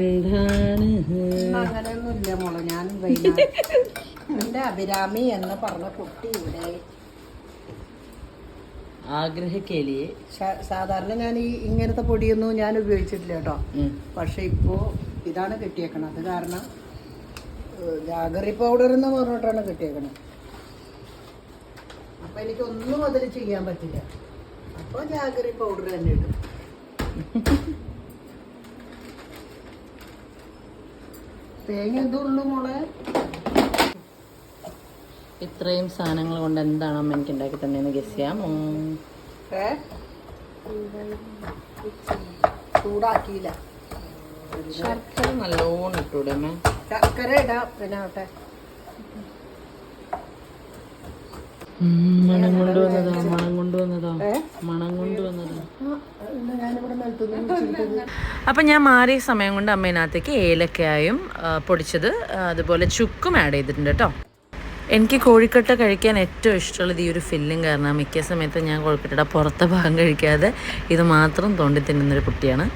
എന്താണ് അങ്ങനെയൊന്നുമില്ല മോളെ ഞാൻ എന്റെ അഭിരാമി എന്ന് പറഞ്ഞ കുട്ടി ഇവിടെ. ആഗ്രഹിക്കലിയെ സാധാരണ ഞാൻ ഈ ഇങ്ങനത്തെ പൊടിയൊന്നും ഞാൻ ഉപയോഗിച്ചിട്ടില്ല കേട്ടോ. പക്ഷെ ഇപ്പോ ഇതാണ് കിട്ടിയേക്കണത്. കാരണം ഏഹ്, ജാഗറി പൗഡർ എന്ന് പറഞ്ഞിട്ടാണ് കിട്ടിയേക്കണത്. അപ്പൊ എനിക്ക് ഒന്നും അതിൽ ചെയ്യാൻ പറ്റില്ല. അപ്പൊ ജാഗറി പൗഡർ തന്നെ ഇടും. തേങ്ങ എന്തുള്ളൂ മോളെ? ഇത്രയും സാധനങ്ങൾ കൊണ്ട് എന്താണ് അമ്മ എനിക്ക് ഉണ്ടാക്കി തന്നെയെന്ന് ഗസ് ചെയ്യാം. ഉം. ഏ? ചൂടാക്കിയില്ല. ശർക്കര നല്ലോണം ഇട്ടൂടെ അമ്മ. ശർക്കര ഇടാം. പിന്നെ മണം കൊണ്ടുവന്നതാ മണം? കൊണ്ടുവന്നതാ മണം കൊണ്ടുവന്നതാ അപ്പം ഞാൻ മാറിയ സമയം കൊണ്ട് അമ്മേനകത്തേക്ക് ഏലക്കായും പൊടിച്ചത് അതുപോലെ ചുക്കും ആഡ് ചെയ്തിട്ടുണ്ട് കേട്ടോ എനിക്ക് കോഴിക്കട്ട കഴിക്കാൻ ഏറ്റവും ഇഷ്ടമുള്ളത് ഈ ഒരു ഫില്ലിങ് കാരണം മിക്ക സമയത്ത് ഞാൻ കോഴിക്കട്ടയുടെ പുറത്തെ ഭാഗം കഴിക്കാതെ ഇത് മാത്രം തോണ്ടി തിന്നുന്നൊരു കുട്ടിയാണ്.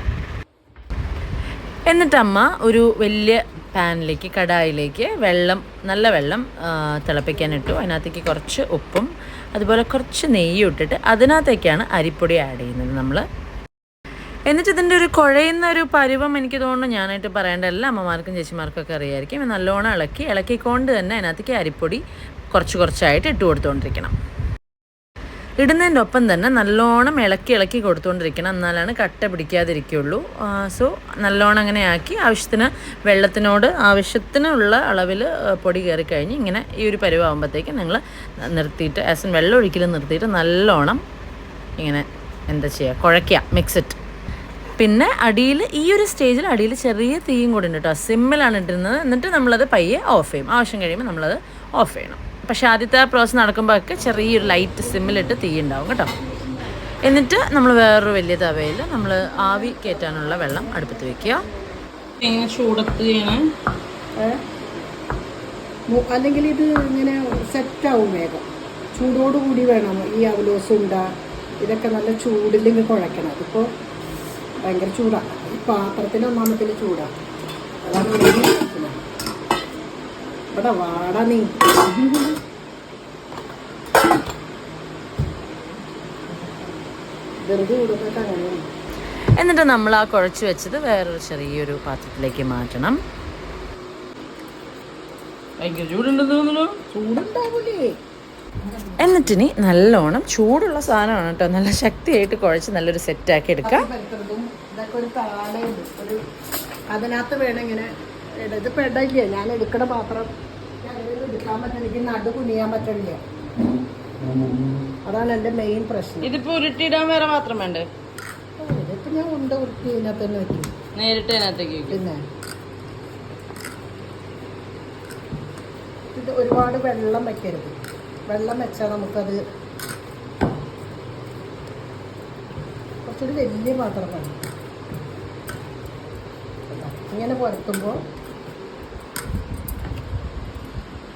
എന്നിട്ട് അമ്മ ഒരു വലിയ പാനിലേക്ക് കടായിലേക്ക് വെള്ളം നല്ല വെള്ളം തിളപ്പിക്കാൻ ഇട്ടു അതിനകത്തേക്ക് കുറച്ച് ഉപ്പും അതുപോലെ കുറച്ച് നെയ്യും ഇട്ടിട്ട് അതിനകത്തേക്കാണ് അരിപ്പൊടി ആഡ് ചെയ്യുന്നത് നമ്മൾ എന്നിട്ട് ഇതിന്റെ ഒരു കുഴയുന്ന ഒരു പരുവം എനിക്ക് തോന്നുന്നു ഞാനായിട്ട് പറയേണ്ട എല്ലാ അമ്മമാർക്കും ചേച്ചിമാർക്കൊക്കെ അറിയായിരിക്കും. നല്ലോണം ഇളക്കി ഇളക്കിക്കൊണ്ട് തന്നെ അതിനകത്തേക്ക് അരിപ്പൊടി കുറച്ച് കുറച്ചായിട്ട് ഇട്ട് കൊടുത്തുകൊണ്ടിരിക്കണം ഇടുന്നതിന്റെ ഒപ്പം തന്നെ നല്ലോണം ഇളക്കി ഇളക്കി കൊടുത്തുകൊണ്ടിരിക്കണം. എന്നാലാണ് കട്ട പിടിക്കാതിരിക്കുള്ളൂ. സോ നല്ലോണം അങ്ങനെ ആക്കി ആവശ്യത്തിന് വെള്ളത്തിനോട് ആവശ്യത്തിനുള്ള അളവിൽ പൊടി കയറി കഴിഞ്ഞ് ഇങ്ങനെ ഈ ഒരു പരുവാകുമ്പോഴത്തേക്ക് നിങ്ങൾ നിർത്തിയിട്ട് ആസ് വെള്ളം ഒഴിക്കലും നിർത്തിയിട്ട് നല്ലോണം ഇങ്ങനെ എന്താ ചെയ്യുക കുഴക്കുക മിക്സിറ്റ് പിന്നെ അടിയിൽ ഈ ഒരു സ്റ്റേജിൽ അടിയിൽ ചെറിയ തീയും കൂടി ഉണ്ട് കേട്ടോ. സിമ്മിലാണ് ഇട്ടിരുന്നത്. എന്നിട്ട് നമ്മളത് പയ്യെ ഓഫ് ചെയ്യും. ആവശ്യം കഴിയുമ്പോൾ നമ്മളത് ഓഫ് ചെയ്യണം. പക്ഷേ ആദ്യത്തെ പ്രോസസ്സ് നടക്കുമ്പോഴൊക്കെ ചെറിയൊരു ലൈറ്റ് സിമ്മിലിട്ട് തീ ഉണ്ടാവും കേട്ടോ. എന്നിട്ട് നമ്മൾ വേറൊരു വലിയ തവയിൽ നമ്മൾ ആവി കയറ്റാനുള്ള വെള്ളം അടുപ്പത്ത് വെക്കുക. ഇങ്ങനെ ചൂടത്ത് ചെയ്യണം അല്ലെങ്കിൽ ഇത് ഇങ്ങനെ സെറ്റ് സെറ്റാവും വേഗം. ചൂടോടുകൂടി വേണം ഈ അവലോസ് ഉണ്ട. ഇതൊക്കെ നല്ല ചൂടിൽ ചൂടില്ലെങ്കിൽ കുഴക്കണം. അതിപ്പോൾ ഭയങ്കര ചൂടാണ് ഈ പാത്രത്തിന് ഒന്നാമത്തിൽ ചൂടാണ് അതാണ്. ഇവിടെ വാട നീ. വെറുതെ കൊടുത്തിട്ട് അങ്ങനെയാണ് എന്നിട്ട് നമ്മൾ ആ കുഴച്ച് വെച്ചത് വേറൊരു ചെറിയൊരു പാത്രത്തിലേക്ക് മാറ്റണം. എന്നിട്ടിനി നല്ലോണം ചൂടുള്ള സാധനമാണ് കേട്ടോ. നല്ല ശക്തിയായിട്ട് കുഴച്ച് നല്ലൊരു സെറ്റാക്കി എടുക്കാം. അതിനകത്ത് വേണം ഇങ്ങനെ ഇത് പെടയില്ല ഞാൻ എടുക്കണ പാത്രം എടുക്കാൻ പറ്റില്ല. എനിക്ക് നടു കുനിയാൻ പറ്റില്ല അതാണ് എന്റെ മെയിൻ പ്രശ്നം. ഇതിപ്പോ ഉരുട്ടിയിടാൻ വേറെ മാത്രം വേണ്ടേ? ഇതിപ്പോ ഞാൻ ഉണ്ട ഉരുട്ടി ഇതിനകത്ത് തന്നെ വെക്കും. നേരിട്ട് അതിനകത്തേക്ക് വെക്കും. പിന്നെ? ഇത് ഒരുപാട് വെള്ളം വെക്കരുത്. വെള്ളം വെച്ചാൽ നമുക്കത് കുറച്ചൊരു വലിയ പാത്രം വേണം ഇങ്ങനെ പുരത്തുമ്പോൾ എന്നെ എടുക്കുന്നത് അല്ല.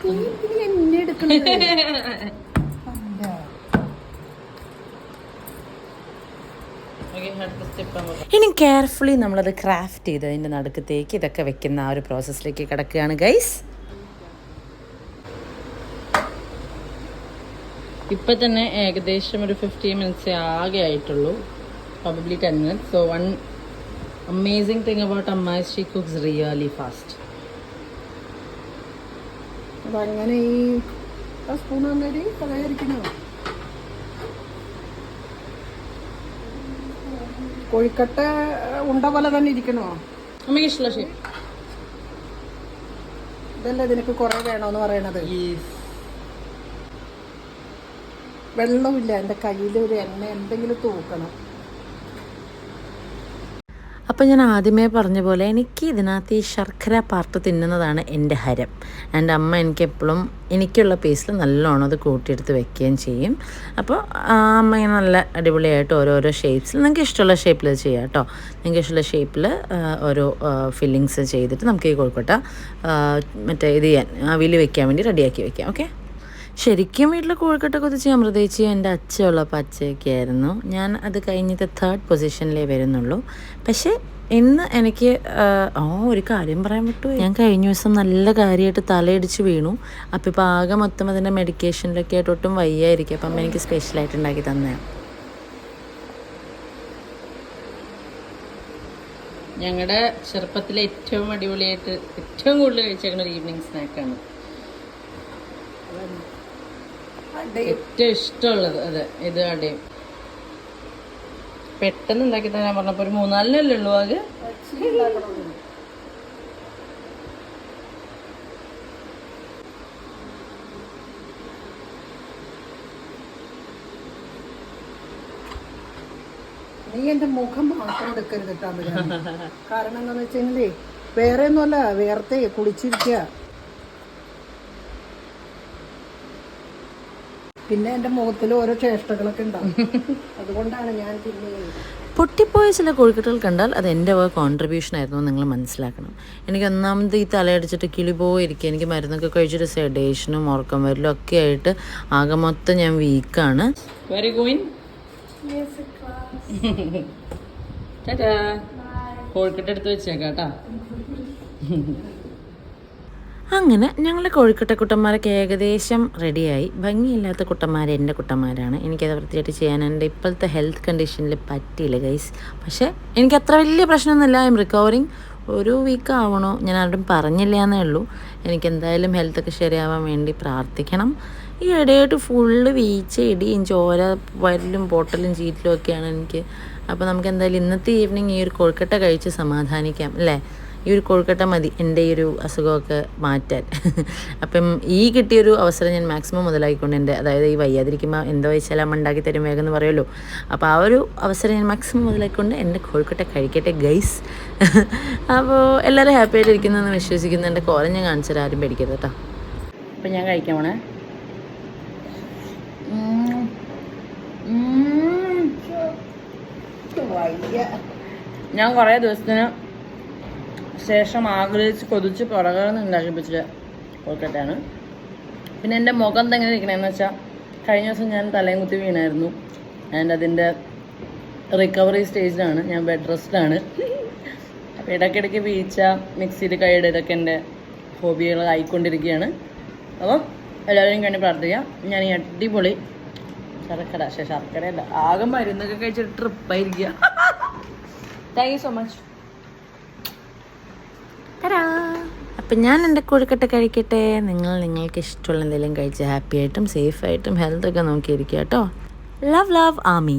ഇനി കെയർഫുള്ളി നമ്മളത് ക്രാഫ്റ്റ് ചെയ്ത് അതിന്റെ നടുക്കത്തേക്ക് ഇതൊക്കെ വെക്കുന്ന ആ ഒരു പ്രോസസ്സിലേക്ക് കിടക്കുകയാണ് ഗൈസ് ഇപ്പം തന്നെ ഏകദേശം ഒരു ഫിഫ്റ്റീൻ മിനിറ്റ്സ് ആകെ ആയിട്ടുള്ളൂ. Probably ten minutes so one amazing thing about Amma's she cooks really fast അതങ്ങനെ ഈ ആ സ്പൂൺ വന്നേരി കളയാതിരിക്കണോ കോഴിക്കട്ട ഉണ്ട പോലെ തന്നെ ഇരിക്കണോ? അമ്മയ്ക്ക് ഇഷ്ടമുള്ള ഷേപ്പ് ഇതല്ലേ ഇതിനൊക്കെ കുറെ വേണോന്ന് പറയണത്? വെള്ളമില്ല എന്റെ കയ്യിൽ ഒരു എണ്ണ എന്തെങ്കിലും തൂക്കണം. അപ്പോൾ ഞാൻ ആദ്യമേ പറഞ്ഞ പോലെ എനിക്ക് ഇതിനകത്ത് ഈ ശർക്കര പാർട്ട് തിന്നുന്നതാണ് എന്റെ ഹരം. എന്റെ അമ്മ എനിക്ക് എപ്പോഴും എനിക്കുള്ള പീസിൽ നല്ലോണം അത് കൂട്ടിയെടുത്ത് വെക്കുകയും ചെയ്യും. അപ്പോൾ അമ്മ ഇങ്ങനെ നല്ല അടിപൊളിയായിട്ട് ഓരോരോ ഷേപ്സിൽ നിങ്ങൾക്ക് ഇഷ്ടമുള്ള ഷേപ്പിൽ ചെയ്യാം കേട്ടോ. നിങ്ങൾക്ക് ഇഷ്ടമുള്ള ഷേപ്പിൽ ഓരോ ഫില്ലിങ്സ് ചെയ്തിട്ട് നമുക്ക് ഈ കോഴിക്കോട്ട മറ്റേ ഇത് ചെയ്യാൻ ആവിയിൽ വെക്കാൻ വേണ്ടി റെഡിയാക്കി വെക്കാം ഓക്കെ ശരിക്കും വീട്ടിൽ കോഴിക്കട്ട കുതിച്ച് അമൃതേച്ചി എന്റെ അച്ഛയുള്ള പച്ചയൊക്കെയായിരുന്നു ഞാൻ അത് കഴിഞ്ഞിട്ട് തേർഡ് പൊസിഷനിലേ വരുന്നുള്ളൂ. പക്ഷേ ഇന്ന് എനിക്ക് ഓ ഒരു കാര്യം പറയാൻ പറ്റൂ ഞാൻ കഴിഞ്ഞ ദിവസം നല്ല കാര്യമായിട്ട് തലയിടിച്ച് വീണു. അപ്പം ഇപ്പോൾ ആകെ മൊത്തം അതിന്റെ മെഡിക്കേഷനിലൊക്കെ ആയിട്ട് ഒട്ടും വയ്യായിരിക്കും. അപ്പം എനിക്ക് സ്പെഷ്യലായിട്ട് ഉണ്ടാക്കി തന്നെയാണ് ഞങ്ങളുടെ ചെറുപ്പത്തിലെ ഏറ്റവും അടിപൊളിയായിട്ട് ഏറ്റവും കൂടുതൽ കഴിച്ചേക്കുന്ന ഒരു ഈവനിങ് സ്നാക്കാണ് ഏറ്റവും ഇഷ്ടമുള്ളത് അതെ ഇത് അടയും പെട്ടെന്ന് ഉണ്ടാക്കി തരാൻ പറഞ്ഞപ്പോ ഒരു മൂന്നാലിനല്ലേ ഉള്ളൂ അത്? നീ എന്റെ മുഖം മാത്രം എടുക്കരുത് കേട്ടോ. കാരണം. എന്താണെന്ന് വെച്ചെങ്കിലേ വേറെ ഒന്നുമല്ല വേർത്തെ കുളിച്ചിരിക്കുക പിന്നെ എന്റെ മുഖത്തിൽ ഓരോ ചേഷ്ടകളൊക്കെ ഉണ്ടാവും. അതുകൊണ്ടാണ് ഞാൻ പിന്നെ പൊട്ടിപ്പോയ ചില കോഴിക്കട്ടുകൾ കണ്ടാൽ അത് എന്റെ വക കോൺട്രിബ്യൂഷൻ ആയിരുന്നു നിങ്ങൾ മനസ്സിലാക്കണം. എനിക്ക് ഒന്നാമത് ഈ തലയടിച്ചിട്ട് കിളി പോയിരിക്കുക. എനിക്ക് മരുന്നൊക്കെ കഴിച്ചിട്ട് സെഡേഷനും ഉറക്കം വരലും ഒക്കെ ആയിട്ട് ആകെ മൊത്തം ഞാൻ വീക്കാണ് വെരി ഗുയിൻ കോഴിക്കട്ട എടുത്ത് വെച്ചേക്കാട്ടാ അങ്ങനെ ഞങ്ങളുടെ കോഴിക്കട്ട കുട്ടന്മാരൊക്കെ ഏകദേശം റെഡിയായി ഭംഗിയില്ലാത്ത കുട്ടന്മാർ എന്റെ കുട്ടന്മാരാണ്. എനിക്കത് വൃത്തിയായിട്ട് ചെയ്യാൻ എന്റെ ഇപ്പോഴത്തെ ഹെൽത്ത് കണ്ടീഷനിൽ പറ്റിയില്ല ഗൈസ് പക്ഷേ എനിക്ക് അത്ര വലിയ പ്രശ്നമൊന്നുമില്ല. ഐ എം റിക്കവറിങ് ഒരു വീക്ക് ആവണോ? ഞാൻ ആരോടും പറഞ്ഞില്ല എന്നേ ഉള്ളൂ. എനിക്ക് എന്തായാലും ഹെൽത്തൊക്കെ ശരിയാവാൻ വേണ്ടി പ്രാർത്ഥിക്കണം. ഈ ഇടയായിട്ട് ഫുള്ള് വീഴ്ച ഇടിയും ചോര വരലും പൊട്ടലും ചീറ്റലും ഒക്കെയാണ് എനിക്ക്. അപ്പോൾ നമുക്ക് എന്തായാലും ഇന്നത്തെ ഈവനിങ് ഈ ഒരു കൊഴുക്കട്ട കഴിച്ച് സമാധാനിക്കാം അല്ലേ? ഈ ഒരു കൊഴുക്കട്ട മതി. എന്റെ ഈ ഒരു അസുഖമൊക്കെ മാറ്റാൻ. അപ്പം ഈ കിട്ടിയൊരു അവസരം ഞാൻ മാക്സിമം മുതലാക്കിക്കൊണ്ട് എന്റെ അതായത് ഈ വയ്യാതിരിക്കുമ്പോൾ എന്തോ വെച്ചാൽ അമ്മ ഉണ്ടാക്കി തരും വേഗം എന്ന് പറയുമല്ലോ അപ്പോൾ ആ ഒരു അവസരം ഞാൻ മാക്സിമം മുതലാക്കിക്കൊണ്ട് എന്റെ കോഴിക്കട്ട കഴിക്കട്ടെ ഗൈസ് അപ്പോൾ എല്ലാവരും ഹാപ്പി ആയിട്ട് ഇരിക്കുന്നതെന്ന് വിശ്വസിക്കുന്നു. എന്റെ കോലം ഞാൻ കാണിച്ചാൽ ആരും പേടിക്കരുത് കേട്ടോ അപ്പം ഞാൻ കഴിക്കാൻ പോണേ ഞാൻ കുറേ ദിവസത്തിന് ശേഷം ആഗ്രഹിച്ച് കൊതിച്ച് പുറകെന്ന് ഉണ്ടാക്കിപ്പിച്ച കോഴിക്കട്ടയാണ് പിന്നെ എന്റെ മുഖം എന്തെങ്ങനെ ഇരിക്കണമെന്ന് വെച്ചാൽ കഴിഞ്ഞ ദിവസം ഞാൻ തലയും കുത്തി വീണായിരുന്നു. ആൻഡ് അതിന്റെ റിക്കവറി സ്റ്റേജിലാണ് ഞാൻ ബെഡ് റെസ്റ്റിലാണ് അപ്പോൾ ഇടയ്ക്കിടയ്ക്ക് വീഴ്ച മിക്സിയിൽ കൈയുടെ ഇതൊക്കെ എന്റെ ഹോബികളായിക്കൊണ്ടിരിക്കുകയാണ് അപ്പോൾ എല്ലാവരെയും കണ്ടി പ്രാർത്ഥിക്കാം. ഞാൻ ഈ അടിപൊളി ശർക്കര ശർക്കരയല്ല ആകെ മരുന്നൊക്കെ കഴിച്ചിട്ട് ട്രിപ്പായിരിക്കുക താങ്ക് യു സോ മച്ച് അപ്പം ഞാൻ എന്റെ കോഴിക്കട്ട കഴിക്കട്ടെ. നിങ്ങൾ നിങ്ങൾക്ക് ഇഷ്ടമുള്ള എന്തെങ്കിലും കഴിച്ച് ഹാപ്പിയായിട്ടും സേഫായിട്ടും ഹെൽത്തൊക്കെ നോക്കിയിരിക്കുക കേട്ടോ. Love love Ami